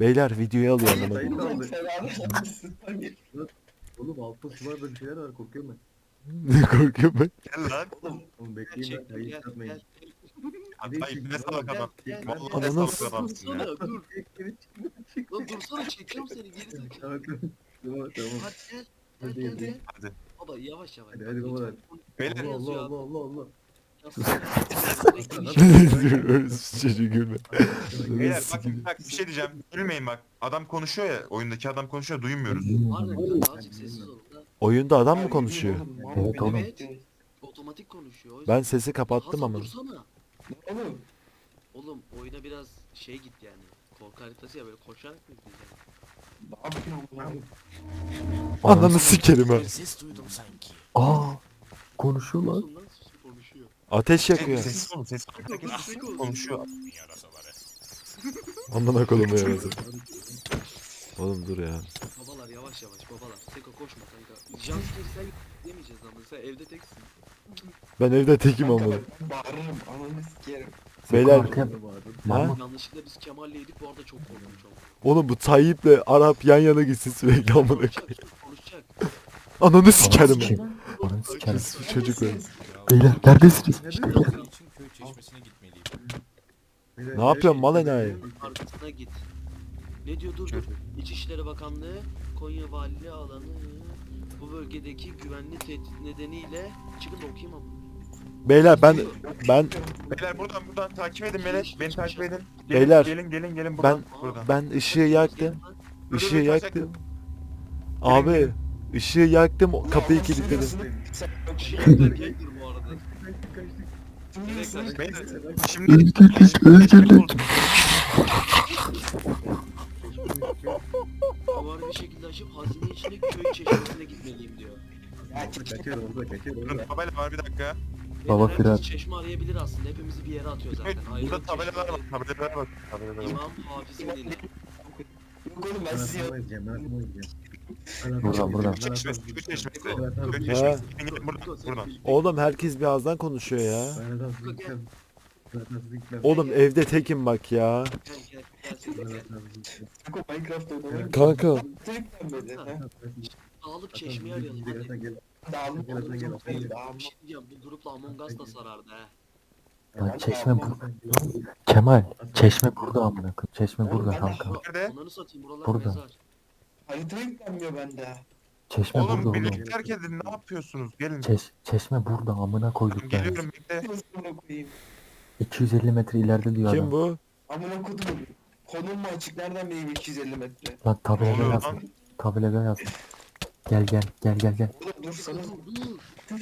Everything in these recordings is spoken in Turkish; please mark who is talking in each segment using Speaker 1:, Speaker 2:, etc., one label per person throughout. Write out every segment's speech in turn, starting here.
Speaker 1: Beyler videoyu alıyor anlamadım.
Speaker 2: Oğlum altta sularda bir şeyler var korkuyorum ben.
Speaker 1: Ne korkuyorum ben.
Speaker 3: Gel lan.
Speaker 4: Oğlum
Speaker 2: Oğlum bekleyin
Speaker 4: gel
Speaker 2: çıkartmayın.
Speaker 4: gel.
Speaker 3: Ay ne salak adam. Vallahi ne salak adamsın ya.
Speaker 4: Dur. Lan dursana çekiyorum seni geri zekalı.
Speaker 2: Tamam tamam.
Speaker 4: Hadi gel.
Speaker 2: Hadi,
Speaker 4: Gel
Speaker 2: hadi.
Speaker 4: Baba yavaş yavaş.
Speaker 2: Hadi, hadi.
Speaker 3: Beyler
Speaker 2: Allah Allah Allah Allah Allah.
Speaker 1: Çocuğu gülme.
Speaker 3: Beyler bak, bak bir şey diyeceğim. Gülmeyin bak. Adam konuşuyor ya. Oyundaki adam konuşuyor duymuyoruz.
Speaker 4: Harbiden azıcık sessiz olun da.
Speaker 1: Oyunda adam mı konuşuyor?
Speaker 5: Evet oğlum.
Speaker 4: Evet. Otomatik konuşuyor. o yüzden-
Speaker 1: Ben sesi kapattım
Speaker 4: Hasan
Speaker 1: ama.
Speaker 4: dursana. Oğlum. Oğlum oyuna biraz şey git yani. Korku haritası ya böyle koşarak mı gideceksin?
Speaker 1: Ananı sikerim ha.
Speaker 6: Ses duydum sanki.
Speaker 5: Aa konuşuyor lan.
Speaker 4: Nasıl lan sus konuşuyor.
Speaker 1: Ateş yakıyor.
Speaker 3: Sessiz olun sessiz olun. Herkes konuşuyor.
Speaker 6: Yarasaları.
Speaker 1: Amına kodumu. Oğlum dur ya.
Speaker 4: Babalar yavaş yavaş babalar. Seko koşma kanka. Jumpscare sen yemeyeceğiz ama sen evde teksin.
Speaker 1: Ben evde tekim amına.
Speaker 7: Bağırırım ananı sikerim.
Speaker 1: Beyler.
Speaker 5: Mama.
Speaker 4: Yanlışlıkla biz Kemal'le yedik bu arada çok korktum çok.
Speaker 1: oğlum bu Tayyip'le Arap yan yana gitsin sürekli amına koyayım.
Speaker 4: Konuşacak.
Speaker 1: Ananı sikerim.
Speaker 5: sikeyim. Ananı sikerim.
Speaker 1: Bu çocuk var.
Speaker 5: Beyler neredesiniz?
Speaker 6: Bunun için köy çeşmesine gitmeliyim.
Speaker 2: Beyler,
Speaker 1: Ne yapıyorsun mal enayi?
Speaker 4: Arkasına git. Ne diyor dur dur. İçişleri Bakanlığı Konya Valiliği alanı bu bölgedeki güvenli tehdit nedeniyle çıkın da okuyayım ama.
Speaker 1: Beyler ben ben
Speaker 3: Beyler buradan buradan takip edin beni. Beni takip edin. Gelin,
Speaker 1: Beyler,
Speaker 3: Gelin gelin gelin buradan. Buradan.
Speaker 1: ben ışığı yaktım. Işığı yaktım. Abi ışığı yaktım kapıyı kilitledim.
Speaker 4: Şey arada.
Speaker 3: Beyler, Şimdi
Speaker 4: Duvarı bir şekilde açıp hazine içine köy çeşmesine gitmeliyim diyor.
Speaker 2: Kaçıyor orada kaçıyor orada.
Speaker 3: Tabela var bir dakika.
Speaker 5: Baba
Speaker 4: Herkes
Speaker 5: Fırat.
Speaker 4: çeşme arayabilir aslında. Hepimizi bir yere atıyor zaten.
Speaker 3: Evet, burada tabelalar var. Tabelalara bak. Tabelalara bak.
Speaker 4: İmam Hafiz'in eli.
Speaker 7: Yok oğlum ben sizi
Speaker 5: Buradan, buradan.
Speaker 3: Çeşmesi, buradan. Buradan.
Speaker 1: Oğlum herkes bir ağızdan konuşuyor ya. Oğlum evde tekim bak ya.
Speaker 7: Kanka Minecraft oynamayı
Speaker 1: Kanka.
Speaker 7: Direkten böyle. ha.
Speaker 4: Dağılıp çeşmeyi arayalım hadi.
Speaker 7: Dağılma.
Speaker 4: Bir şey diyeceğim bu grupla Among Us da sarardı he.
Speaker 5: Lan çeşme burada. Kemal çeşme burada amına koyayım. Çeşme burada kanka.
Speaker 3: Nerede?
Speaker 4: Onları satayım buralar
Speaker 5: Burada.
Speaker 4: mezar.
Speaker 7: Harita yüklenmiyor bende.
Speaker 5: Çeşme burada
Speaker 3: Oğlum
Speaker 5: oğlum.
Speaker 3: beni terk edin. Ne yapıyorsunuz? Gelin.
Speaker 5: Çeş, çeşme burada amına koyduk ben.
Speaker 3: Geliyorum bekle.
Speaker 7: Nasıl amına koyayım?
Speaker 5: 250 metre ileride diyor
Speaker 1: Kim
Speaker 5: adam.
Speaker 1: bu?
Speaker 7: Amına kodum. Konum mu açık? Nereden bileyim 250 metre?
Speaker 5: Lan
Speaker 3: Ne
Speaker 5: tabelada
Speaker 3: oluyor
Speaker 5: yaz.
Speaker 3: lan?
Speaker 5: Tabelada yaz. Gel gel gel gel gel.
Speaker 7: Oğlum dur sana.
Speaker 4: Seko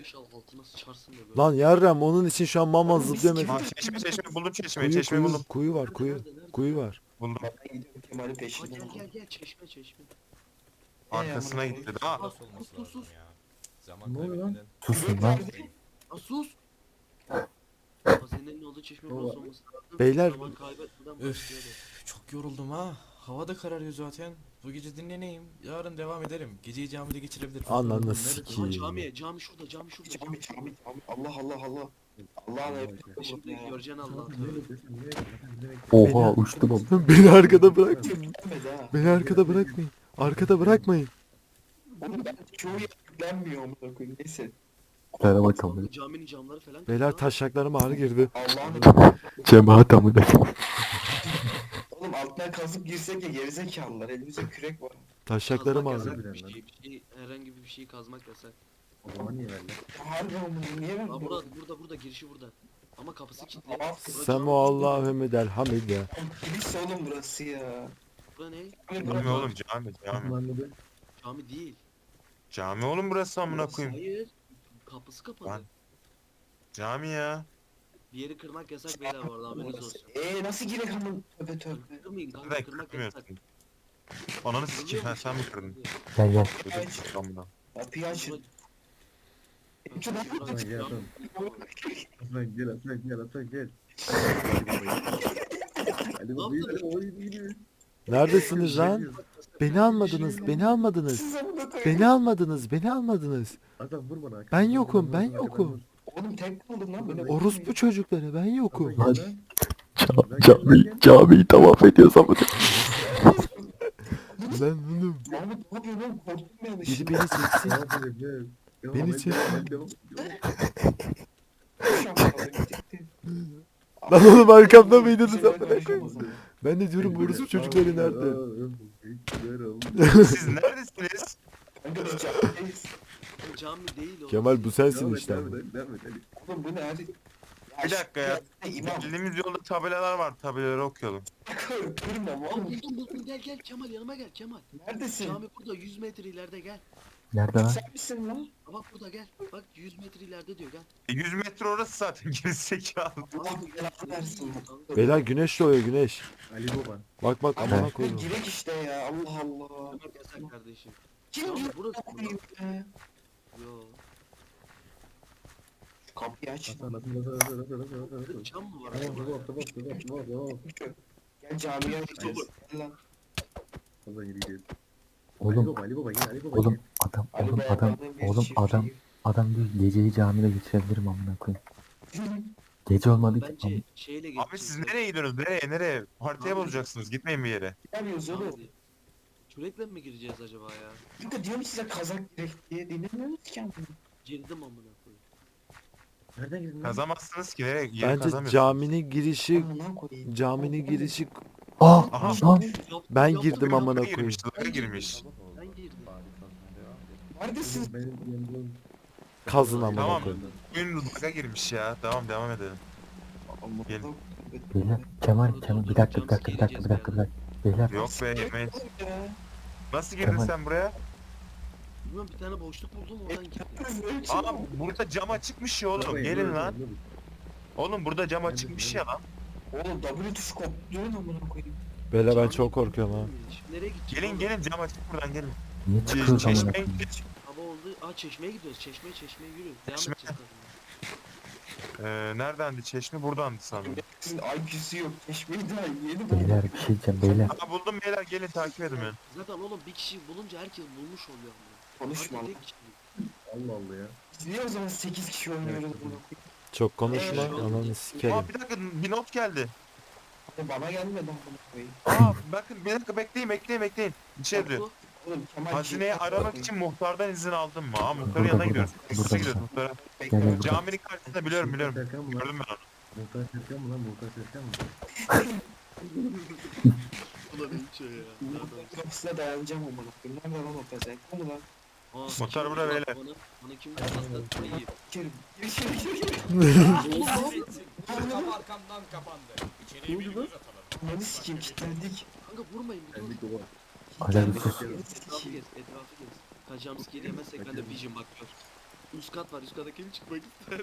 Speaker 4: inşallah altına sıçarsın da böyle.
Speaker 1: Lan yarram onun için şu an mama zıplıyor.
Speaker 3: Aa, çeşme çeşme buldum çeşmeyi.
Speaker 1: Kuyu,
Speaker 3: Çeşmeyi
Speaker 1: kuyu,
Speaker 3: buldum.
Speaker 1: kuyu var kuyu. Kuyu var.
Speaker 3: Buldum.
Speaker 7: Ben gidiyorum Kemal'in
Speaker 4: Aa,
Speaker 7: peşinden.
Speaker 4: gel gel gel çeşme çeşme.
Speaker 3: Arkasına gitti. Aa,
Speaker 6: Nasıl olması
Speaker 4: sus, sus.
Speaker 6: ya? Zaman
Speaker 2: Ne oluyor lan?
Speaker 6: kaybetmeden.
Speaker 5: Susun lan.
Speaker 4: Aa sus. Hazinenin olduğu çeşme burası olması lazım.
Speaker 1: Beyler-
Speaker 4: Zaman kaybetmeden
Speaker 6: Öf.
Speaker 4: başlayalım.
Speaker 6: Çok yoruldum ha. Hava da kararıyor zaten. Bu gece dinleneyim. Yarın devam ederim. Geceyi camide geçirebilirim.
Speaker 1: Ananı sikeyim.
Speaker 4: Aa, camiye, cami şurada, cami şurada.
Speaker 7: Cami cami cami. Allah Allah Allah. Allah'ın ayıptı.
Speaker 4: Şimdi göreceksin Allah'ı.
Speaker 2: Nereye
Speaker 4: tövbe.
Speaker 2: bekliyorsun, nereye bekliyorsun, nereye bekliyorsun?
Speaker 5: Oha uçtum oğlum.
Speaker 1: Beni arkada bırak.
Speaker 7: Yüklenmedi ha.
Speaker 1: Beni arkada bırakmayın. Arkada bırakmayın.
Speaker 7: Oğlum ben çoğu yer yüklenmiyor amına koyayım. Neyse.
Speaker 5: Şöyle bakalım.
Speaker 4: Caminin camları falan.
Speaker 1: Beyler taşaklarım ağrı girdi.
Speaker 7: Allah'ın
Speaker 5: Cemaat amına
Speaker 7: altına kazıp girsek ya gerizekalılar. Elimizde kürek var.
Speaker 1: Taşaklarım
Speaker 4: Kazmak
Speaker 1: ağrı.
Speaker 4: yasak bir şey, bir şey, herhangi bir şey kazmak yasak.
Speaker 2: O zaman niye verdin?
Speaker 7: Harbi amına niye
Speaker 4: Aa,
Speaker 7: verdin?
Speaker 4: burada, burada, burada, girişi burada. Ama kapısı kilitli.
Speaker 7: Aa,
Speaker 4: Bura
Speaker 1: Semu
Speaker 4: cami-
Speaker 1: del hamide.
Speaker 7: Kilise oğlum burası ya.
Speaker 4: Bura ne?
Speaker 3: Cami
Speaker 7: bura-
Speaker 3: oğlum cami cami.
Speaker 4: Cami değil.
Speaker 3: Cami oğlum burası amına
Speaker 4: Burası-
Speaker 3: koyayım.
Speaker 4: Hayır. Kapısı kapalı.
Speaker 3: Lan. Cami ya.
Speaker 4: Bir yeri kırmak yasak beyler bu arada haberiniz olsun.
Speaker 7: Eee nasıl girek amına? Tövbe tövbe.
Speaker 4: Kırmayın kanka
Speaker 3: Neden
Speaker 4: kırmak yasak.
Speaker 3: kırmıyorsun? Ananı sikeyim ha sen mi kırdın?
Speaker 5: Gel gel.
Speaker 3: Ödüm çıktı amına.
Speaker 7: Kapıyı açın.
Speaker 2: Gel Aslan. Aslan gel Aslan gel Aslan gel. Hadi.
Speaker 1: Neredesiniz lan? Beni almadınız, beni almadınız.
Speaker 7: Siz amına koyayım.
Speaker 1: Beni almadınız, beni almadınız.
Speaker 2: Aslan vur bana.
Speaker 1: Ben yokum, ben yokum.
Speaker 7: Oğlum tek kaldım lan böyle.
Speaker 1: Orospu çocukları ben yokum.
Speaker 2: Lan.
Speaker 5: Cami, cami, camiyi tavaf ediyoruz ama.
Speaker 1: Lan oğlum.
Speaker 7: Mahmut ne yapıyorsun oğlum? Korktum an
Speaker 1: Biri beni çeksin. Beni çek.
Speaker 7: Şu an.
Speaker 1: Lan oğlum arkamda mıydınız
Speaker 7: Şeyler
Speaker 1: amına koyayım?
Speaker 7: konuşamaz.
Speaker 1: Ben de diyorum bu orospu çocukları nerede?
Speaker 3: Siz neredesiniz?
Speaker 7: Kanka biz
Speaker 4: Cami değil o.
Speaker 1: Kemal bu sensin işte.
Speaker 2: devam et, devam et, hadi.
Speaker 7: Oğlum bu ne hadi.
Speaker 3: Bir dakika ya.
Speaker 7: İmam.
Speaker 3: Bildiğimiz yolda tabelalar var. Tabelaları okuyalım.
Speaker 4: Aa,
Speaker 7: oğlum.
Speaker 4: buldum buldum gel gel Kemal yanıma gel Kemal.
Speaker 7: Neredesin?
Speaker 4: Cami burada 100 metre ileride gel.
Speaker 5: Nerede lan?
Speaker 7: Sen misin lan?
Speaker 4: Bak burada gel. Bak 100 metre ileride diyor gel.
Speaker 3: E, 100 metre orası zaten gerizekalı.
Speaker 7: Allah belanı versin.
Speaker 1: Beyler güneş doğuyor güneş.
Speaker 2: Ali Baba.
Speaker 1: Bak bak amına
Speaker 7: Ama
Speaker 1: koydum.
Speaker 7: girek işte ya Allah Allah.
Speaker 4: Yasak kardeşim.
Speaker 7: Kim
Speaker 4: Cami
Speaker 7: giriyor?
Speaker 4: burası mı? Yo.
Speaker 7: Şu Kapıyı aç.
Speaker 4: Cam mı var? Acaba?
Speaker 7: Gel camiye gideceğiz. Gel lan.
Speaker 5: Oğlum,
Speaker 2: Ali Baba, gel, Ali Baba,
Speaker 5: oğlum
Speaker 2: gel.
Speaker 5: adam,
Speaker 7: Ali
Speaker 5: oğlum
Speaker 7: Baba,
Speaker 5: adam,
Speaker 7: bir
Speaker 5: oğlum
Speaker 7: şifre
Speaker 5: adam,
Speaker 7: gir.
Speaker 5: adam diyor geceyi camide geçirebilirim amına koyayım. Gece olmadı ki.
Speaker 4: Bence şeyle geçeceğiz.
Speaker 3: Abi siz nereye gidiyorsunuz? Nereye? Nereye? Haritaya
Speaker 4: Abi-
Speaker 3: bozacaksınız. Gitmeyin bir yere.
Speaker 7: Gelmiyoruz oğlum.
Speaker 4: Abi, Kürekle mi gireceğiz acaba ya?
Speaker 7: Kanka diyorum size kazak gerek diye dinlemiyorsunuz ki amına.
Speaker 4: Girdim amına koyayım.
Speaker 2: Nereden girdin lan?
Speaker 3: Kazamazsınız ki. Nereye? Yeri
Speaker 1: Bence
Speaker 3: kazamıyorsunuz.
Speaker 1: caminin girişi
Speaker 7: Amına koyayım.
Speaker 1: caminin girişi
Speaker 5: Aa
Speaker 3: Aha.
Speaker 5: lan
Speaker 4: Yap-
Speaker 1: ben girdim amına koyayım.
Speaker 3: girmiş. Girmiş.
Speaker 4: Ben girdim.
Speaker 7: Neredesin?
Speaker 2: Benim yanımda-
Speaker 1: Kazın amına
Speaker 3: Tamam.
Speaker 1: koyayım.
Speaker 3: Oyun laga girmiş ya. Tamam devam edelim. Gel.
Speaker 5: beyler Kemal Kemal bir dakika bir dakika bir dakika bir dakika bir dakika. Beyler
Speaker 3: Yok be yemeğin. Nasıl girdin
Speaker 5: Kemal.
Speaker 3: sen buraya?
Speaker 4: Bilmiyorum bir tane boşluk buldum oradan gittim.
Speaker 3: Aa burada cam açıkmış ya oğlum. Gelin lan. Oğlum burada cam açıkmış ya lan.
Speaker 7: Oğlum W tuşu koptu amına koyayım.
Speaker 1: Beyler ben çok korkuyorum ha.
Speaker 4: Şimdi Nereye gideceğiz?
Speaker 3: Gelin
Speaker 4: oğlum?
Speaker 3: gelin cam açık buradan gelin.
Speaker 5: niye çıkıyoruz amına
Speaker 3: Çeşme
Speaker 5: koyayım?
Speaker 4: Hava oldu. Aa çeşmeye gidiyoruz. Çeşmeye çeşmeye yürü. Devam
Speaker 3: Çeşme.
Speaker 4: edeceğiz.
Speaker 3: Ee, neredendi çeşme? Buradandı sanırım.
Speaker 7: Sizin IQ'su yok. Çeşmeyi daha yeni buldum.
Speaker 5: Beyler bir şey diyeceğim beyler.
Speaker 3: Aa buldum beyler gelin takip edin beni.
Speaker 4: Zaten oğlum bir kişi bulunca herkes bulmuş oluyor.
Speaker 7: Konuşma lan.
Speaker 2: Allah Allah ya.
Speaker 7: Biz niye o zaman 8 kişi oynuyoruz koyayım?
Speaker 1: Çok konuşma
Speaker 4: Evet.
Speaker 1: ananı sikerim.
Speaker 3: Aa bir dakika bir not geldi.
Speaker 7: Bana gelmedi amına koyayım.
Speaker 3: Aa bakın bir dakika bekleyin bekleyin bekleyin. Bir şey diyor.
Speaker 7: Kemal
Speaker 3: Hazineyi aramak için muhtardan izin aldın mı? Aa muhtarın
Speaker 5: Burada,
Speaker 3: yanına gidiyoruz.
Speaker 5: Burada,
Speaker 3: Size gidiyoruz muhtara.
Speaker 5: Gel.
Speaker 3: Caminin karşısında biliyorum biliyorum.
Speaker 2: Serkan mı lan?
Speaker 3: Gördüm ben onu.
Speaker 2: Muhtar Serkan mı lan? Muhtar Serkan mı?
Speaker 4: Ulan bir şey ya.
Speaker 7: Kapısına dayanacağım amına koyayım. Nerede lan o kazak? Bu mu lan?
Speaker 3: Muhtar
Speaker 4: lan
Speaker 3: beyler.
Speaker 4: Bana, bana kim lan? Ayı.
Speaker 7: Girin. Gir içeri gir gir.
Speaker 6: Kapı arkamdan kapandı. İçeriye bir göz atalım.
Speaker 7: Ananı sikeyim kilitlendik.
Speaker 4: Kanka vurmayın bir dur.
Speaker 5: Hala bir sus.
Speaker 4: Etrafı gez, etrafı gez. Kaçacağım skill yemezsek ben de vision bak gör. Üst kat var, üst kata kim çıkmak ister?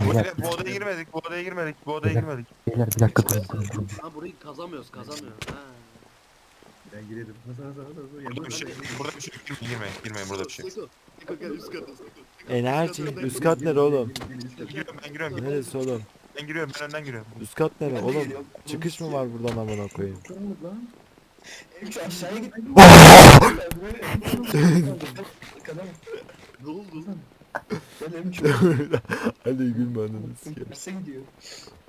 Speaker 3: Bu,
Speaker 5: Beyler,
Speaker 3: bu odaya girmedik, bu odaya girmedik, bu odaya
Speaker 5: Beyler.
Speaker 3: girmedik.
Speaker 5: beyler bir dakika durun durun durun.
Speaker 4: Ha burayı kazamıyoruz, kazamıyoruz. Ha.
Speaker 2: Ben girerim. Hasan Hasan Hasan. Hasan.
Speaker 3: Burada bir şey, burada bir şey yok. Girmeyin, girmeyin burada bir şey.
Speaker 4: Seko, Seko gel üst kata. Seko.
Speaker 1: Enerji
Speaker 4: üst
Speaker 1: kat nere oğlum?
Speaker 3: Ben giriyorum, ben giriyorum,
Speaker 1: Neresi oğlum?
Speaker 3: ben giriyorum, ben önden giriyorum.
Speaker 1: Üst kat nere oğlum? Çıkış mı var buradan amına koyayım?
Speaker 2: lan.
Speaker 7: Şu aşağıya git. Arkadan.
Speaker 4: Ne oldu?
Speaker 7: Gel em şu.
Speaker 1: Hadi gülme ananı
Speaker 7: gidiyor.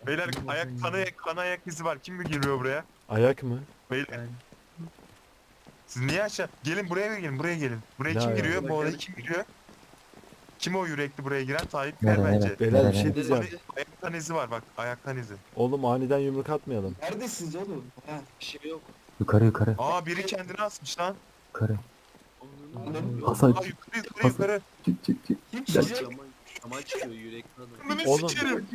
Speaker 3: Beyler ayak, kan ayak, kan ayak izi var. Kim mi giriyor buraya?
Speaker 1: Ayak mı?
Speaker 3: Beyler. Siz niye aşağı? Gelin buraya gelin, buraya gelin. Buraya
Speaker 1: Ne
Speaker 3: kim giriyor? Bu odaya kim giriyor? Kim o yürekli buraya giren? Tayyip
Speaker 5: Nere,
Speaker 3: Bey bence.
Speaker 5: nere?
Speaker 1: Beyler bir
Speaker 5: Nere,
Speaker 1: şey
Speaker 5: nere?
Speaker 1: diyeceğim.
Speaker 3: Ayaktan izi var bak, ayaktan izi.
Speaker 1: Oğlum aniden yumruk atmayalım.
Speaker 7: Neredesiniz oğlum? Ha.
Speaker 4: Bir şey yok.
Speaker 5: Yukarı yukarı
Speaker 3: Aa biri kendini asmış lan.
Speaker 5: yukarı. Hasan
Speaker 3: Aa yukarı yukarı
Speaker 5: Hasan.
Speaker 3: yukarı.
Speaker 5: çık çık çık.
Speaker 7: Kim çıkacak?
Speaker 4: Kemal çıkıyor yürek kadın.
Speaker 3: Onunu
Speaker 1: Oğlum.
Speaker 3: sikerim.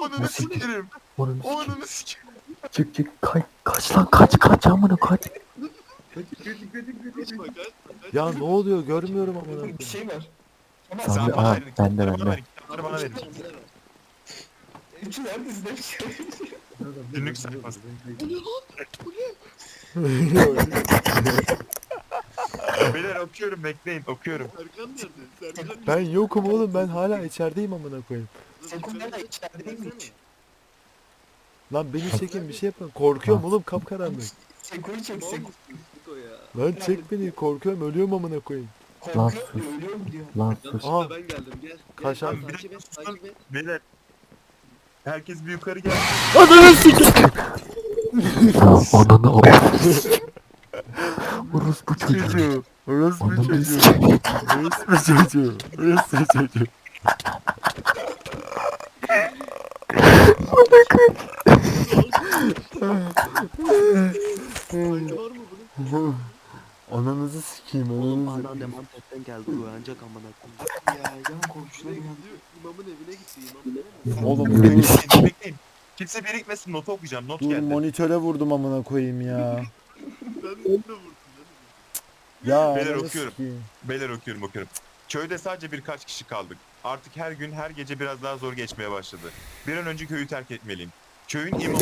Speaker 3: Onunu sikerim.
Speaker 5: Onun üstü.
Speaker 3: Onunu sikerim.
Speaker 5: çık çık kaç kaç lan kaç kaç amına kaç.
Speaker 4: Kaçma kaçma.
Speaker 1: Ya ne oluyor görmüyorum amına
Speaker 7: Oğlum
Speaker 1: koyayım.
Speaker 7: bir şey var. Kemal
Speaker 5: Sen de-
Speaker 3: bana
Speaker 5: aa,
Speaker 3: verin,
Speaker 5: bende,
Speaker 3: bana
Speaker 5: bende.
Speaker 3: verin, kitapları bana verin.
Speaker 7: şu neredesin şu?
Speaker 3: Günlük sayfası. Beyler okuyorum bekleyin okuyorum.
Speaker 4: Serkan nerede? Serkan nerede?
Speaker 1: Ben yokum oğlum ben hala içerideyim amına koyayım.
Speaker 7: Sekun nerede? İçeride mi hiç?
Speaker 1: Lan beni çekin bir şey yapın. Korkuyorum oğlum kapkaranlık.
Speaker 7: Sekun'u çek
Speaker 4: mısın Seko ya?
Speaker 1: Lan çek beni korkuyorum ölüyorum amına koyayım.
Speaker 5: Lan
Speaker 7: Korkuyor
Speaker 5: sus.
Speaker 7: ölüyorum diyor.
Speaker 5: Lan sus.
Speaker 4: Yanlışlıkla ben geldim gel. Gel,
Speaker 1: Kaşar-
Speaker 4: Takip et takip et.
Speaker 3: Beyler Herkes bir yukarı gel.
Speaker 1: Ananı sikeyim.
Speaker 5: Ananı o. Orospu çocuğu.
Speaker 1: Orospu çocuğu. Orospu çocuğu. Orospu çocuğu.
Speaker 4: Mı bunun?
Speaker 1: Ananızı sikeyim
Speaker 4: Oğlum
Speaker 1: ananızı.
Speaker 4: anneannem Antep'ten geldi uyanacak amına koyayım.
Speaker 7: Ya yan komşuna
Speaker 4: gidiyor? İmamın evine gitti imamın evine.
Speaker 1: Oğlum
Speaker 5: Beni sikeyim.
Speaker 3: Kimse birikmesin notu okuyacağım. Not
Speaker 1: Dur
Speaker 3: geldi.
Speaker 1: monitöre vurdum amına koyayım ya.
Speaker 4: Ben de vurdum.
Speaker 1: Ya
Speaker 3: Beyler
Speaker 1: ananı
Speaker 3: okuyorum.
Speaker 1: sikeyim.
Speaker 3: Beyler okuyorum okuyorum. Köyde sadece birkaç kişi kaldık. Artık her gün her gece biraz daha zor geçmeye başladı. Bir an önce köyü terk etmeliyim. Köyün imamı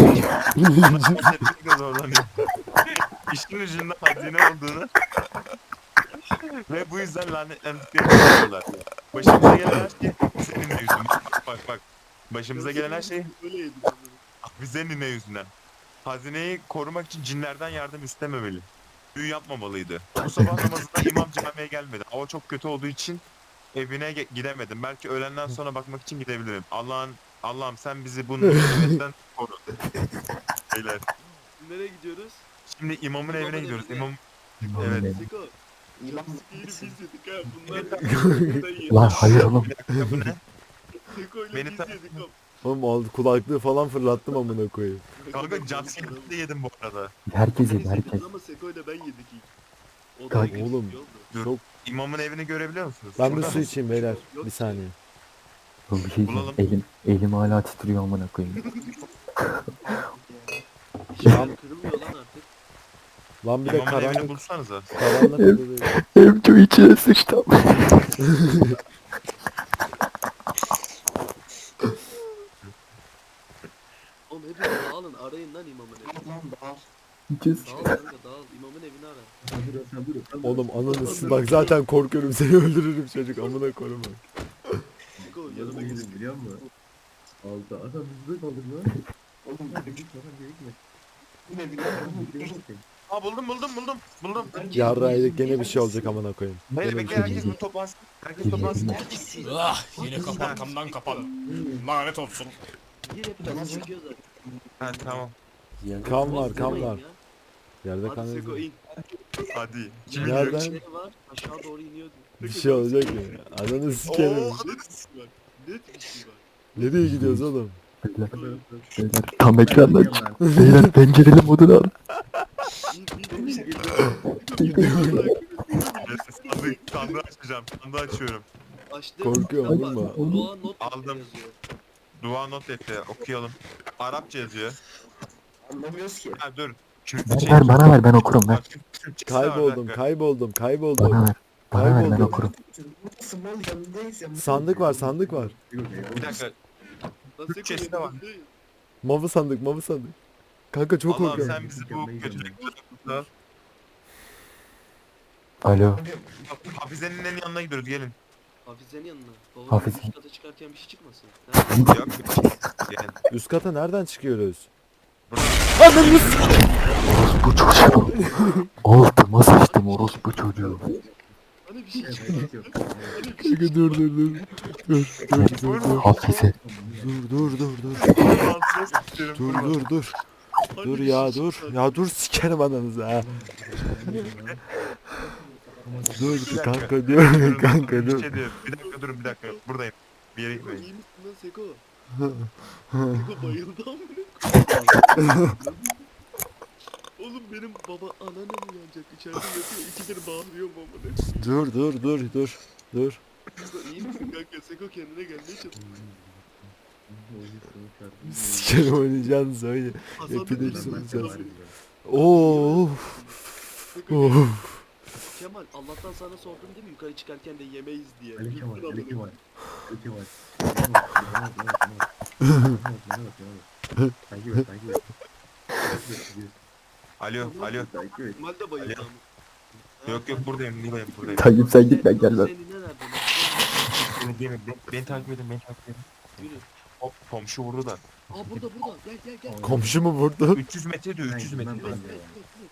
Speaker 3: zorlanıyor. İşin ucunda hazine olduğunu ve bu yüzden lanetlendiklerini söylüyorlar. Başımıza gelen her şey senin yüzünden. Bak bak. Başımıza gelen her şey
Speaker 4: Öyle yedim. ben bunu.
Speaker 3: bize ne yüzünden. Hazineyi korumak için cinlerden yardım istememeli. Büyü yapmamalıydı. Bu sabah namazında imam camiye gelmedi. Hava çok kötü olduğu için evine ge- gidemedim. Belki öğlenden sonra bakmak için gidebilirim. Allah'ın Allah'ım sen bizi bu musibetten koru. Beyler.
Speaker 4: Nereye gidiyoruz?
Speaker 3: Şimdi imamın
Speaker 4: İmamın
Speaker 3: evine gidiyoruz.
Speaker 4: evine.
Speaker 3: İmam Evet.
Speaker 7: İlan
Speaker 4: biz yedik ha. Bunlar da yedik.
Speaker 5: Lan hayır oğlum.
Speaker 3: bir dakika bu ne?
Speaker 4: Seko'yla
Speaker 3: Beni
Speaker 4: biz
Speaker 3: ta-
Speaker 4: yedik oğlum.
Speaker 1: Oğlum al kulaklığı falan fırlattım amına koyayım.
Speaker 3: Kanka jumpscare de yedim bu arada.
Speaker 5: Herkes yedi herkes.
Speaker 4: Ama Seko'yla ben yedik ilk. O da
Speaker 5: Kanka,
Speaker 1: oğlum.
Speaker 3: Dur.
Speaker 1: Çok
Speaker 3: İmamın evini görebiliyor musunuz?
Speaker 1: ben bir su
Speaker 3: mı?
Speaker 1: içeyim beyler.
Speaker 4: Yok
Speaker 1: Bir saniye.
Speaker 5: Oğlum bir şey
Speaker 3: Bulalım.
Speaker 5: diyeceğim. Elim, elim hala titriyor amına koyayım.
Speaker 4: İşler kırılmıyor lan artık.
Speaker 1: Lan bir de
Speaker 3: İmamın evini
Speaker 1: karanlık
Speaker 3: bulsanıza.
Speaker 1: karanlık.
Speaker 5: Hem içine sıçtım.
Speaker 4: Oğlum hepiniz dağılın arayın lan imamın evini.
Speaker 7: lan dağıl.
Speaker 4: Dağıl kanka dağıl imamın evini ara.
Speaker 2: Sen dur sen dur. sen dur.
Speaker 1: Oğlum ananı s- bak zaten korkuyorum seni öldürürüm çocuk amına koruma.
Speaker 4: Seko
Speaker 2: Yanıma
Speaker 4: yanıma
Speaker 2: gidin biliyor musun? Altı adam bizde kaldık lan.
Speaker 7: Oğlum
Speaker 2: Hadi git lan geri gitme.
Speaker 7: bu ne biliyor musun?
Speaker 3: Aa buldum buldum buldum. Buldum.
Speaker 1: Yarraydık gene bir şey olacak amına koyayım.
Speaker 3: Hayır
Speaker 1: Gene bir
Speaker 3: bekle
Speaker 1: şey
Speaker 3: herkes
Speaker 1: olacak.
Speaker 3: bir toplansın. Herkes toplansın.
Speaker 6: Ah yine kapı arkamdan kapalı. Lanet olsun.
Speaker 4: Bir hepimiz çekiyor zaten.
Speaker 3: Ha tamam.
Speaker 1: Kan var kan var. Yerde
Speaker 4: Hadi
Speaker 1: kan
Speaker 4: Seko
Speaker 1: yazıyor.
Speaker 4: in.
Speaker 3: Hadi.
Speaker 1: Nereden?
Speaker 4: Şey var aşağı doğru iniyordu.
Speaker 1: Bir şey olacak ya. Ananı sikerim.
Speaker 3: Oo,
Speaker 4: şey var. Net bir şey var.
Speaker 1: Nereye gidiyoruz oğlum?
Speaker 5: Beyler, beyler tam ekrandan çık. Beyler pencereli modunu al.
Speaker 3: Neyse, sandığı açacağım. Sandığı açıyorum.
Speaker 4: Açtım.
Speaker 1: Korkuyorum
Speaker 4: Doğa not
Speaker 3: Aldım.
Speaker 4: yazıyor.
Speaker 3: Dua not defteri okuyalım. Arapça yazıyor.
Speaker 7: Anlamıyoruz ki.
Speaker 3: Ha dur.
Speaker 5: Ver ver bana ver ben okurum ver.
Speaker 3: Bak, Kürtçesi var, bir
Speaker 1: Kayboldum
Speaker 3: dakika.
Speaker 1: kayboldum
Speaker 5: Bana
Speaker 1: kayboldum.
Speaker 5: ver. Bana ver ben
Speaker 1: Kayboldum.
Speaker 5: okurum.
Speaker 7: Nasıl mal yanındayız ya.
Speaker 1: Sandık var sandık var.
Speaker 3: Bir dakika. Türkçesi de var.
Speaker 1: Mavı sandık mavı sandık. Kanka çok
Speaker 3: Allah'ım
Speaker 1: korkuyorum.
Speaker 3: sen bizi bu kötülükten kurtar.
Speaker 5: Alo.
Speaker 3: Hafize'nin en yanına gidiyoruz gelin.
Speaker 4: Hafize'nin yanına. Babam
Speaker 5: Hafize.
Speaker 4: üst kata çıkarken bir şey çıkmasın. Nerede?
Speaker 3: Yok. Gelin.
Speaker 1: Üst kata nereden çıkıyoruz? Ananı s-
Speaker 5: Orospu çocuğu. Altıma sıçtım orospu çocuğu.
Speaker 4: Hani bir şey
Speaker 2: yok.
Speaker 4: Hani bir şey
Speaker 1: dur dur dur. Dur dur dur dur.
Speaker 5: Hafize.
Speaker 1: Dur dur dur dur. Dur dur dur.
Speaker 4: Hani
Speaker 1: Dur
Speaker 4: bir
Speaker 1: ya
Speaker 4: şey
Speaker 1: dur.
Speaker 4: çıktı.
Speaker 1: Ya dur sikerim ananızı ha. Dur
Speaker 3: dakika.
Speaker 1: kanka
Speaker 3: Durun,
Speaker 1: kanka
Speaker 3: durun, bir
Speaker 1: dur.
Speaker 3: şey diyorum. Bir dakika durun bir dakika. Buradayım. Bir yere
Speaker 4: Seko
Speaker 3: gitmeyin.
Speaker 4: iyi misin lan Seko? Seko bayıldı amına. Oğlum benim baba anneannem uyanacak içeride yatıyor ikidir bağırıyorum amına.
Speaker 1: Dur dur dur dur. Dur.
Speaker 4: Seko iyi misin kanka? Seko kendine gelmeye çalışıyor.
Speaker 1: Sikerim oynayacağını söyle.
Speaker 4: Hasan
Speaker 1: Hepiniz
Speaker 4: da
Speaker 1: soracağız.
Speaker 4: Kemal,
Speaker 1: Oo.
Speaker 4: Seko,
Speaker 1: Of.
Speaker 4: Kemal Allah'tan sana sordum değil mi yukarı çıkarken de yemeyiz diye.
Speaker 2: Ali Kemal, Ali. Kemal. Ali Kemal. Takip et, takip et. Takip et,
Speaker 3: Alo, alo.
Speaker 2: takip et.
Speaker 4: Kemal de bayıldı
Speaker 3: Alo.
Speaker 4: ama.
Speaker 3: Yok yok buradayım, buradayım, buradayım.
Speaker 5: Tayyip sen git ben
Speaker 4: ne?
Speaker 3: Beni, beni, beni, beni takip edin, beni takip edin.
Speaker 4: Yürü.
Speaker 3: Hop, komşu vurdu da.
Speaker 4: Aa burada burada gel gel gel.
Speaker 1: Komşu mu vurdu?
Speaker 3: 300 metre diyor, 300 metre.
Speaker 4: Evet,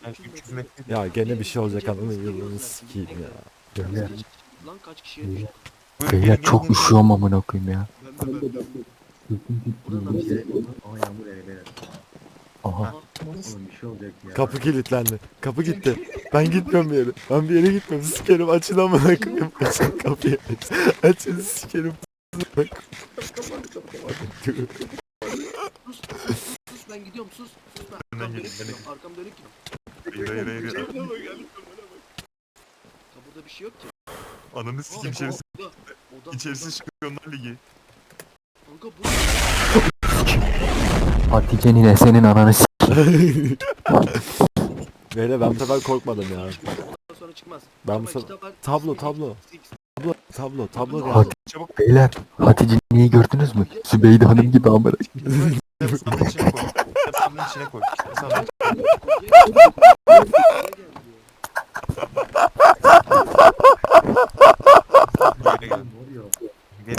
Speaker 3: Yani
Speaker 4: evet,
Speaker 3: 300 metre.
Speaker 1: Ya gene bir şey olacak ananı yıldığını sikeyim ya.
Speaker 5: Beyler,
Speaker 4: Lan kaç kişiye düştük?
Speaker 3: Buyurun,
Speaker 5: beyler
Speaker 3: gelin,
Speaker 5: çok
Speaker 3: gelin,
Speaker 5: üşüyorum amına koyayım ya.
Speaker 4: Ben ben
Speaker 2: şey. Aa yağmur ele beyler.
Speaker 5: Aha.
Speaker 2: Oğlum bir şey olacak ya.
Speaker 1: Kapı kilitlendi. Kapı gitti. Ben gitmiyorum bir yere. Ben bir yere gitmiyorum. Sikerim açın amına koyayım. Açın kapıyı. Açın sikerim.
Speaker 4: Sus sus ben gidiyorum sus. Sus ben arkam dönük gidiyorum. Arkam dönük gidiyorum.
Speaker 3: Hayır hayır hayır.
Speaker 4: Ya burada bir şey yok ki.
Speaker 3: Ananı
Speaker 4: aa,
Speaker 3: içerisi.
Speaker 4: oda, oda,
Speaker 3: İçerisi
Speaker 4: oda.
Speaker 3: Şampiyonlar Ligi.
Speaker 4: Kanka bu
Speaker 5: Hatice'nin esenin ananı s***.
Speaker 1: Böyle ben bu sefer korkmadım ya.
Speaker 4: Sonra çıkmaz.
Speaker 1: Ben bu
Speaker 4: Ama
Speaker 1: sefer...
Speaker 4: kitap var.
Speaker 1: Tablo, tablo. Tablo, tablo, tablo geldi.
Speaker 5: Hadi.
Speaker 3: Çabuk
Speaker 5: Beyler Hatice'yi gördünüz mü? Sübeyde Hanım gibi amına.
Speaker 3: sandığın içine koy. Sandığın içine koy. Sandığın böyle gel.
Speaker 2: Ne oluyor?
Speaker 3: Gel.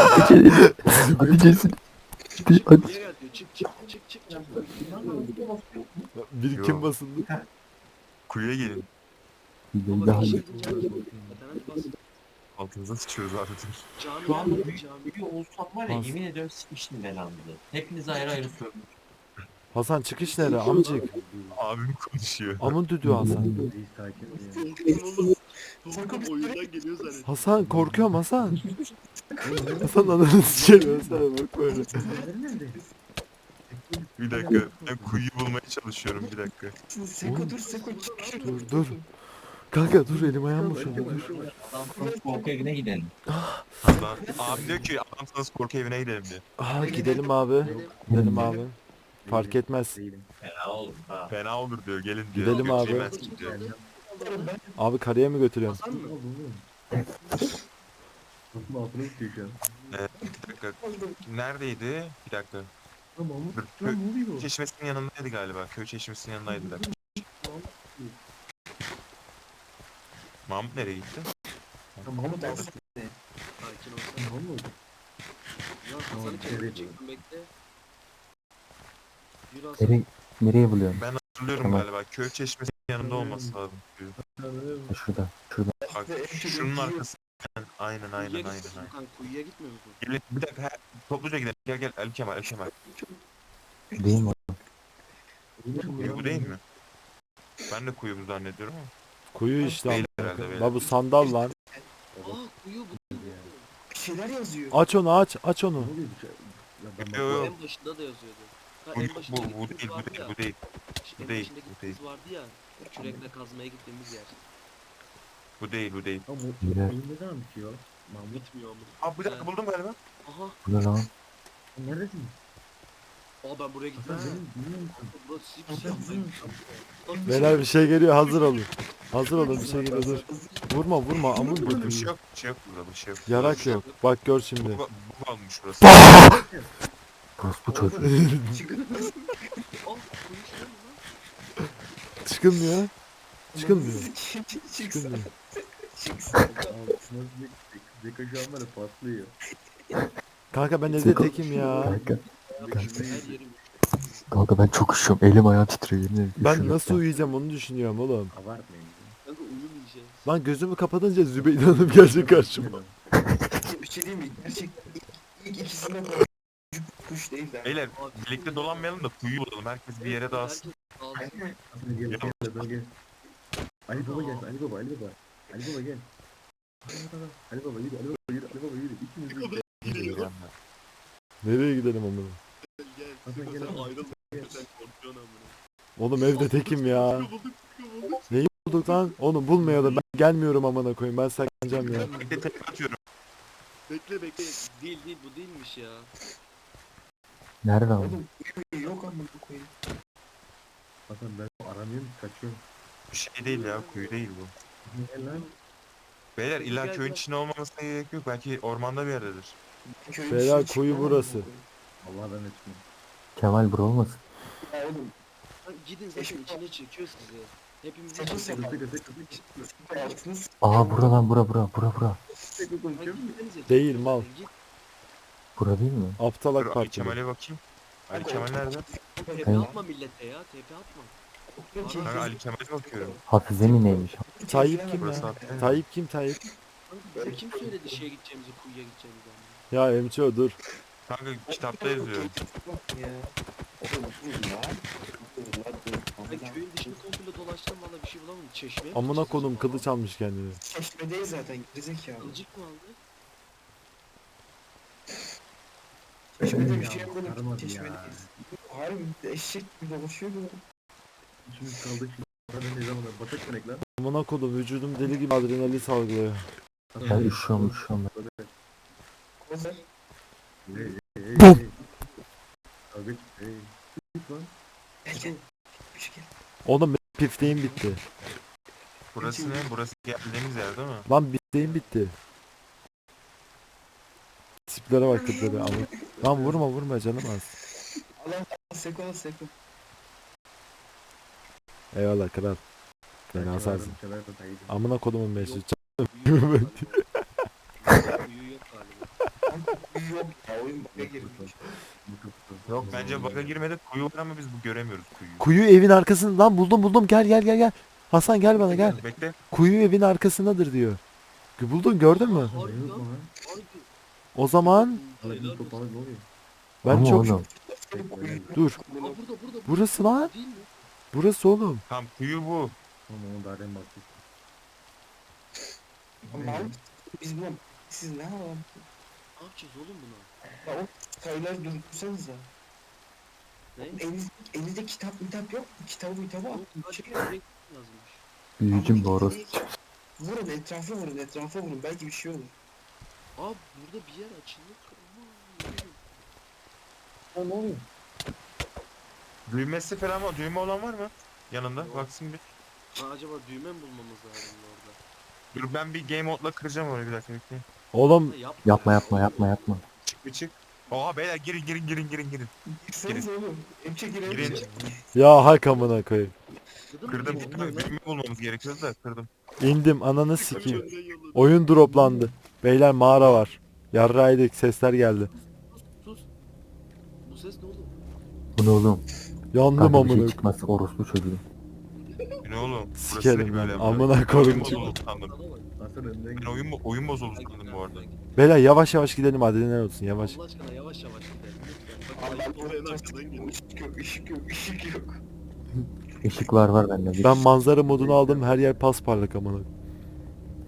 Speaker 5: Hatice'sin.
Speaker 4: Niye çık.
Speaker 1: Bir kim basıldı?
Speaker 3: Kuyuya gelin.
Speaker 5: Sübeyde Hanım.
Speaker 3: Altınıza sıçıyoruz abi.
Speaker 4: Cami
Speaker 8: Şu an büyük,
Speaker 4: Cami.
Speaker 8: büyük olsam var ya
Speaker 1: Bas.
Speaker 8: yemin ediyorum sıkmıştım belamı. Hepiniz ayrı ayrı sövdüm.
Speaker 1: Hasan çıkış nere amcık?
Speaker 3: Abim konuşuyor.
Speaker 1: Amın düdüğü Hasan.
Speaker 2: İyi sakin ya.
Speaker 4: Sakın oyundan geliyor zaten.
Speaker 1: Hasan korkuyorum Hasan. Hasan ananı sikerim Hasan bak böyle.
Speaker 2: Nerede?
Speaker 3: Bir dakika. Ben kuyuyu bulmaya çalışıyorum bir dakika.
Speaker 7: Seko dur Seko.
Speaker 1: Dur dur. Kanka dur elim ayağım boşaldı dur.
Speaker 8: Sonra korku evine gidelim.
Speaker 3: Lan, abim diyor ki adam sana korku evine gidelim diye.
Speaker 1: Aa gidelim abi. Gidelim abi. Fark etmez.
Speaker 8: Fena olur ha.
Speaker 3: Fena olur diyor gelin diyor.
Speaker 1: Gidelim abi.
Speaker 3: Diyor.
Speaker 1: Abi
Speaker 2: altına tutuyor şu an.
Speaker 3: Bir dakika. Neredeydi? Bir dakika. Köy çeşmesinin yanındaydı galiba. Köy çeşmesinin yanındaydılar. Mahmut nereye gitti?
Speaker 2: Lan Mahmut alsın.
Speaker 4: Sakin ol.
Speaker 2: Mahmut.
Speaker 4: Ya Hasan'ı çektim bekle. Yürü Hasan.
Speaker 5: Nereye, nereye buluyorsun?
Speaker 3: Ben hatırlıyorum
Speaker 5: Tamam.
Speaker 3: galiba. Köy çeşmesinin yanında olması lazım.
Speaker 5: Şurada. Şurada.
Speaker 3: Bak şunun arkasında. Aynen aynen
Speaker 4: Kuyuya
Speaker 3: aynen. aynen.
Speaker 4: kanka? Kuyuya gitmiyor musun?
Speaker 3: Gelin bir dakika. he, topluca gidelim. Gel gel Ali Kemal Ali Kemal.
Speaker 5: Değil mi?
Speaker 3: Kuyu bu değil mi? Ben de kuyumu zannediyorum ama.
Speaker 1: Kuyu işte
Speaker 3: Beyler
Speaker 1: amına
Speaker 3: herhalde,
Speaker 1: koyayım.
Speaker 3: beyler.
Speaker 1: La bu sandal lan.
Speaker 4: Aa kuyu bu.
Speaker 7: Bir şeyler yazıyor.
Speaker 1: Aç onu aç aç onu.
Speaker 2: Ne oluyor bu? Ya ben
Speaker 3: Yo, yo.
Speaker 4: En başında da yazıyordu. Ha,
Speaker 3: Bu,
Speaker 4: en
Speaker 3: bu,
Speaker 4: başındaki
Speaker 3: bu
Speaker 4: kız
Speaker 3: değil bu
Speaker 4: vardı
Speaker 3: değil
Speaker 4: ya.
Speaker 3: bu değil.
Speaker 4: Şu en
Speaker 3: değil,
Speaker 4: başındaki
Speaker 3: bu değil.
Speaker 4: kız vardı ya. Kürekle kazmaya gittiğimiz yer.
Speaker 3: Bu değil bu değil.
Speaker 2: Ama bu
Speaker 5: Yine.
Speaker 2: oyun ne zaman bitiyor? Mahmut.
Speaker 4: Bitmiyor ama.
Speaker 3: Abi bir dakika buldum galiba.
Speaker 4: Aha.
Speaker 5: Bu ne lan?
Speaker 2: Neredesin?
Speaker 4: Aa ben buraya? Burası
Speaker 2: bilmiyor musun?
Speaker 1: Beyler bir şey geliyor hazır olun. Hazır olun bir şey geliyor dur. Vurma vurma amın
Speaker 3: Burada bir şey yok. Bir şey yok burada bir şey yok.
Speaker 1: Yarak yok. Bak gör şimdi.
Speaker 3: bu, bu almış burası.
Speaker 5: Orospu çocuğu.
Speaker 1: Çıkılmıyor. Çıkılmıyor. Çıkılmıyor.
Speaker 2: Bir patlıyor.
Speaker 1: Kanka ben evde tekim ya.
Speaker 5: Kanka,
Speaker 4: Her yerim.
Speaker 5: kanka ben çok üşüyorum. Elim ayağım titriyor. Yemin ederim.
Speaker 1: Ben nasıl
Speaker 5: ya.
Speaker 1: uyuyacağım onu düşünüyorum oğlum.
Speaker 2: Abartmayın.
Speaker 4: Kanka uyumayacağız.
Speaker 1: Lan gözümü kapatınca Zübeyde Hanım gelecek karşıma.
Speaker 7: Bir şey diyeyim mi? Gerçekten ilk, ilk ikisinden kuş değil de.
Speaker 3: Beyler birlikte dolanmayalım da kuyu bulalım. Herkes bir yere dağılsın.
Speaker 4: Herkes dağılsın.
Speaker 2: Gel gel gel gel. Ali Baba gel Ali Baba Ali Baba. Ali Baba gel. Ali Baba yürü Ali Baba yürü Ali Baba yürü. İkimiz birlikte.
Speaker 1: Nereye gidelim amına?
Speaker 4: Gel gel.
Speaker 2: Hasan gel
Speaker 4: Sen
Speaker 2: abi.
Speaker 4: ayrıl. Sen korkuyorsun amına.
Speaker 1: Oğlum evde tekim ya.
Speaker 4: Bulduk bulduk.
Speaker 1: Bulduk lan. Onu bulmayalım. Ben gelmiyorum amına koyayım. Ben saklanacağım ya.
Speaker 3: Tek atıyorum.
Speaker 4: Bekle bekle. Değil değil bu değilmiş ya.
Speaker 5: Nerede lan?
Speaker 7: Oğlum yok bu koyun.
Speaker 2: Hasan ben aramıyorum kaçıyorum.
Speaker 3: Bir şey değil ya kuyu değil bu.
Speaker 2: Gel lan.
Speaker 3: Beyler illa
Speaker 4: Gel,
Speaker 3: köyün içinde olmamasına gerek yok. Belki ormanda bir yerdedir.
Speaker 1: Beyler, kuyu burası.
Speaker 2: Allah ben açmayayım.
Speaker 5: Kemal bura olmasın?
Speaker 7: Ya oğlum.
Speaker 4: Gidin zaten içine çekiyor sizi. Hepimizi
Speaker 7: Sakın sakın.
Speaker 5: Aa bura lan bura bura bura bura.
Speaker 1: Değil, mal.
Speaker 5: Bura değil mi?
Speaker 1: Aptal
Speaker 3: Dur
Speaker 1: AK
Speaker 3: Ali. Kemal'e bakayım. Ali Kemal nerede?
Speaker 4: TP
Speaker 5: Evet.
Speaker 4: atma millete ya. TP atma.
Speaker 3: Kanka Ali Kemal'e bakıyorum.
Speaker 5: Hafize mi neymiş?
Speaker 1: Tayyip kim
Speaker 3: Burası
Speaker 1: ya? Tayyip kim Tayyip?
Speaker 4: Kim söyledi şeye gideceğimizi kuyuya gideceğimizi.
Speaker 1: Ya Emço dur.
Speaker 3: Kanka kitapta yazıyor.
Speaker 7: Ya.
Speaker 4: Ben köyün dışını komple dolaştım valla bir şey bulamadım. Çeşmeye mi
Speaker 1: Amına kodum kılıç almış kendine.
Speaker 7: Çeşmedeyiz zaten gerizekalı.
Speaker 4: Kılıcık mı aldı?
Speaker 7: Çeşmede bir şey yapalım.
Speaker 2: sarmadı ya.
Speaker 7: Çeşmedeyiz. Harbi eşek gibi dolaşıyor bu.
Speaker 2: Üçümüz kaldık şimdi. Arada ne zamanlar batak demek lan.
Speaker 1: Amına kodum vücudum deli gibi adrenalin salgılıyor.
Speaker 5: Ben üşüyorum üşüyorum.
Speaker 7: Kozar.
Speaker 2: Hey, hey, hey,
Speaker 1: Bum.
Speaker 2: hey. Kavga et, hey. Git lan.
Speaker 7: Gel gel. Bir gel.
Speaker 1: Oğlum pifteğim bitti.
Speaker 3: Burası ne? Burası geldiğimiz yer değil mi?
Speaker 1: Lan pifteğim bitti. Tiplere bak tiplere ama. Lan vurma vurma canım az.
Speaker 7: Allah seko al seko.
Speaker 1: Eyvallah kral. Beni asarsın. Amına kodumun meşhur.
Speaker 4: Uyu yok galiba. Uyu yok galiba.
Speaker 7: Yok ya oyun bug'a girmiş.
Speaker 2: Bu.
Speaker 3: Yok bence bug'a girmedik. Kuyu var ama biz bu göremiyoruz kuyuyu.
Speaker 1: Kuyu evin arkasında. Lan buldum buldum gel gel gel gel. Hasan gel bana gel.
Speaker 3: Bekle.
Speaker 1: Kuyu evin arkasındadır diyor. Buldun gördün mü? O zaman ben
Speaker 5: Ama
Speaker 1: çok
Speaker 5: oğlum.
Speaker 1: dur. Burası lan. Burası oğlum.
Speaker 3: Tam kuyu bu.
Speaker 2: Onu baktık.
Speaker 7: Ama biz bunu siz ne yapalım?
Speaker 4: Ne yapacağız oğlum buna?
Speaker 7: Ya o sayıları durdursanıza.
Speaker 4: Ne?
Speaker 7: Elinizde, elinizde kitap kitap yok mu? Kitabı kitabı
Speaker 4: kaç kere renk yazmış.
Speaker 5: Büyücüm doğru.
Speaker 7: Vurun etrafa vurun etrafa vurun belki bir şey olur.
Speaker 4: Aa burada bir yer açıldı. Aman,
Speaker 7: Ya ne oluyor?
Speaker 3: Düğmesi falan var. Düğme olan var mı? Yanında.
Speaker 4: Yok.
Speaker 3: Baksın bir.
Speaker 4: Aa, acaba düğme mi bulmamız lazım orada?
Speaker 3: Dur ben bir game mode'la kıracağım orayı bir dakika bekleyin.
Speaker 1: Oğlum
Speaker 4: yapma.
Speaker 5: Yapma yapma yapma.
Speaker 3: Çık bir çık. Oha beyler girin girin girin girin girin.
Speaker 7: Gitseniz oğlum. Emçe girelim.
Speaker 3: Girin.
Speaker 1: ya hak amına koyayım.
Speaker 3: Kırdım
Speaker 4: mı?
Speaker 3: Düğme bulmamız gerekiyordu da kırdım.
Speaker 1: İndim ananı sikeyim. Oyun droplandı. Beyler mağara var. Yarraydık sesler geldi.
Speaker 4: Sus. Bu ses ne oğlum?
Speaker 5: Bu ne oğlum?
Speaker 1: Yandım
Speaker 5: Kanka bir
Speaker 1: amına
Speaker 5: şey
Speaker 1: koyayım.
Speaker 5: çıkmaz orospu çocuğu.
Speaker 3: Ne oğlum? Burası
Speaker 1: Sikerim
Speaker 3: böyle
Speaker 1: lan,
Speaker 3: amına koyayım? bozuldu sandım.
Speaker 4: Sana bak.
Speaker 2: Önden
Speaker 3: Ben
Speaker 2: gidiyor.
Speaker 3: oyun, oyun bozuldu sandım bu arada.
Speaker 1: Beyler yavaş yavaş gidelim adrenalin olsun yavaş.
Speaker 4: Allah aşkına yavaş yavaş gidelim. Lütfen.
Speaker 7: Allah
Speaker 4: Bak ayıp en arkadan geliyor.
Speaker 7: Işık yok ışık yok ışık yok.
Speaker 5: Işık var var bende. Bir-
Speaker 1: Ben manzara modunu aldım her yer pasparlak amına.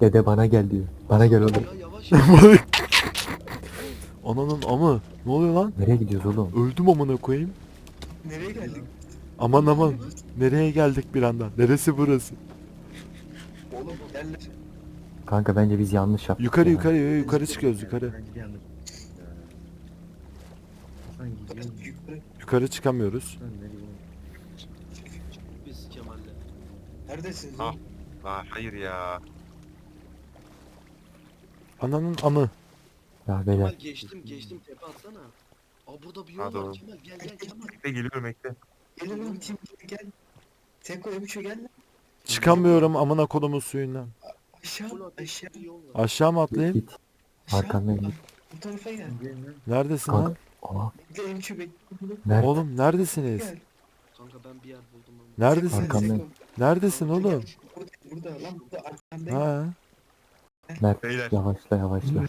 Speaker 5: Dede bana gel diyor. Bana gel oğlum.
Speaker 4: Ya yavaş yavaş.
Speaker 1: Ananın amı. Ne oluyor lan?
Speaker 5: Nereye gidiyoruz oğlum?
Speaker 1: Öldüm amına koyayım.
Speaker 7: Nereye geldik?
Speaker 1: Aman aman. Nereye geldik bir anda? Neresi burası?
Speaker 7: Oğlum yerler.
Speaker 5: Kanka bence biz yanlış yaptık.
Speaker 1: Yukarı
Speaker 5: ya.
Speaker 1: yukarı yukarı çıkıyoruz yukarı.
Speaker 7: Yukarı.
Speaker 1: Yukarı çıkamıyoruz.
Speaker 4: Biz Kemal'le.
Speaker 7: Neredesiniz
Speaker 3: Ah.
Speaker 7: oğlum?
Speaker 3: Aa hayır ya.
Speaker 1: Ananın amı.
Speaker 5: Ya
Speaker 4: Kemal
Speaker 5: beyler.
Speaker 4: geçtim geçtim tepe atsana. Aa burada bir
Speaker 3: Hadi
Speaker 4: yol var
Speaker 3: oğlum.
Speaker 4: Kemal gel gel Kemal.
Speaker 3: Bekle geliyorum bekle.
Speaker 7: Gelin oğlum tim gel. Seko Emçe gel. lan.
Speaker 1: Çıkamıyorum amına kodumun suyundan.
Speaker 7: Aşağı aşağı.
Speaker 1: Aşağı mı atlayayım?
Speaker 5: Git. Arkandayım.
Speaker 7: Bak, Bu tarafa gel.
Speaker 1: Neredesin
Speaker 5: Kanka.
Speaker 1: lan?
Speaker 7: Bekle.
Speaker 5: Nerede?
Speaker 1: Oğlum neredesiniz?
Speaker 7: Gel.
Speaker 4: Kanka ben bir yer buldum ama.
Speaker 1: Neredesiniz?
Speaker 5: Arkandayım.
Speaker 7: Seko,
Speaker 1: Neredesin oğlum?
Speaker 7: Burada, burada lan burada arkandayım.
Speaker 1: Ha.
Speaker 5: Mert.
Speaker 3: Beyler.
Speaker 5: Yavaşla yavaşla.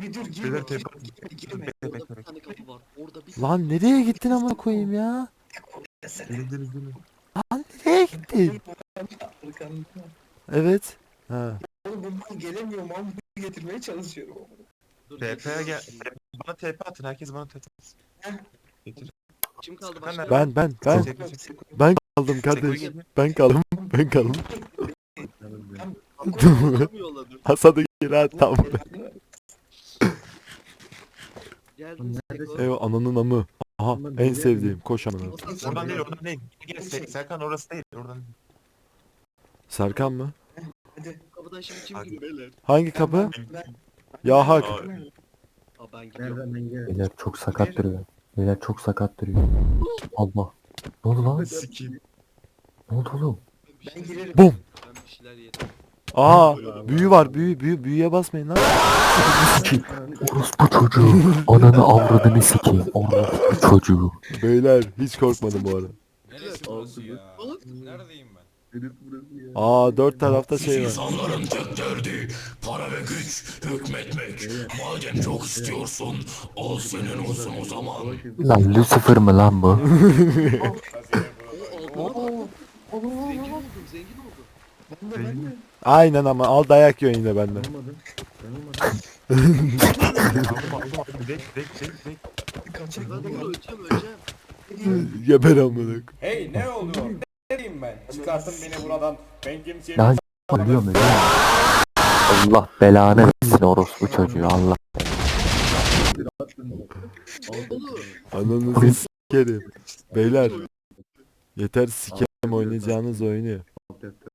Speaker 7: Bir dur girme.
Speaker 3: Beyler tepe-
Speaker 7: girme, girme.
Speaker 3: Bekle
Speaker 4: Orada
Speaker 3: bekle
Speaker 4: bir
Speaker 3: bekle.
Speaker 4: tane kapı var. Orada bir
Speaker 1: Lan nereye gittin amına koyayım ya?
Speaker 7: Sen-
Speaker 3: Gelin gelin gelin.
Speaker 1: Lan nereye gittin?
Speaker 7: Arkanda.
Speaker 1: Evet. Ha.
Speaker 7: Oğlum bu mal gelemiyor mal bunu getirmeye çalışıyorum.
Speaker 4: Dur,
Speaker 3: TP'ye gel. Bana TP atın herkes bana TP atsın. Getir.
Speaker 4: Kim kaldı
Speaker 3: Ben
Speaker 4: başka?
Speaker 1: Ben ben ben ben kaldım kardeş.
Speaker 3: gel.
Speaker 1: Ben kaldım. Ben kaldım.
Speaker 2: Ben-?
Speaker 1: Hasan'ı geri at tam.
Speaker 4: Seko.
Speaker 1: Eyvah ananın amı. Aha en sevdiğim koş amına.
Speaker 3: Oradan değil oradan değil. Gel Se- Serkan orası değil. Oradan değil.
Speaker 1: Serkan mı?
Speaker 7: Hadi.
Speaker 4: Kapıdan şimdi kim
Speaker 3: Hadi.
Speaker 4: giriyor beyler?
Speaker 1: Hangi kapı?
Speaker 7: Ben-
Speaker 1: Ya hak.
Speaker 3: Aa,
Speaker 4: Aa ben gidiyorum.
Speaker 2: Nereden ben gel?
Speaker 5: Beyler çok sakat duruyor. Beyler çok sakat duruyor. Allah. Ne oldu lan?
Speaker 3: Sikeyim.
Speaker 5: Ne oldu oğlum?
Speaker 4: Ben bir
Speaker 7: Ben
Speaker 4: şeyler
Speaker 7: girerim.
Speaker 1: Bum.
Speaker 4: Ben bir şeyler yedim.
Speaker 1: Aa büyü var büyü büyü büyüye basmayın lan.
Speaker 5: Orospu çocuğu. Ananı avradını sikeyim. Orospu çocuğu.
Speaker 1: Beyler hiç korkmadım bu arada.
Speaker 6: Neresi burası ya? Neredeyim ben?
Speaker 1: Aa dört tarafta şey var.
Speaker 6: İnsanların tek derdi para ve güç hükmetmek. Madem çok istiyorsun, al senin olsun o zaman.
Speaker 5: Lan Lucifer mı lan bu?
Speaker 4: O altına bak. Zengin oldum zengin oldum.
Speaker 2: Ben de ben de.
Speaker 1: Aynen ama al dayak yiyorsun yine benden. Geber amına.
Speaker 7: Hey ne oluyor? Ne diyeyim ben? Çıkartın beni buradan. Ben kimseye
Speaker 5: Ya ölüyor mu? ölüyor mu? Allah belanı versin orospu çocuğu Allah.
Speaker 1: Ananızı sikerim. Beyler yeter sikerim oynayacağınız oyunu.
Speaker 2: Alt F4.